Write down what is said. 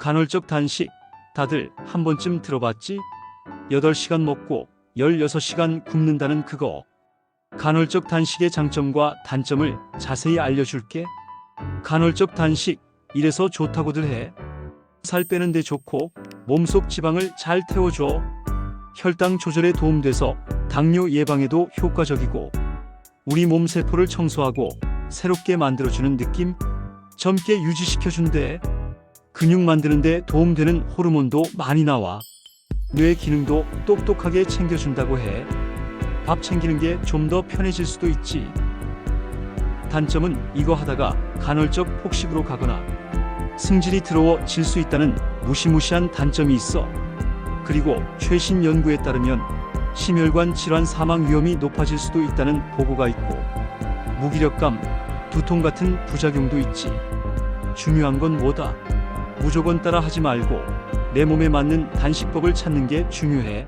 간헐적 단식 다들 한 번쯤 들어봤지? 8시간 먹고 16시간 굶는다는 그거. 간헐적 단식의 장점과 단점을 자세히 알려줄게. 간헐적 단식 이래서 좋다고들 해. 살 빼는 데 좋고 몸속 지방을 잘 태워줘. 혈당 조절에 도움돼서 당뇨 예방에도 효과적이고 우리 몸 세포를 청소하고 새롭게 만들어주는 느낌? 젊게 유지시켜준대. 근육 만드는데 도움되는 호르몬도 많이 나와. 뇌 기능도 똑똑하게 챙겨준다고 해. 밥 챙기는 게 좀 더 편해질 수도 있지. 단점은 이거 하다가 간헐적 폭식으로 가거나 승질이 들어워 질 수 있다는 무시무시한 단점이 있어. 그리고 최신 연구에 따르면 심혈관 질환 사망 위험이 높아질 수도 있다는 보고가 있고 무기력감, 두통 같은 부작용도 있지. 중요한 건 뭐다? 무조건 따라 하지 말고 내 몸에 맞는 단식법을 찾는 게 중요해.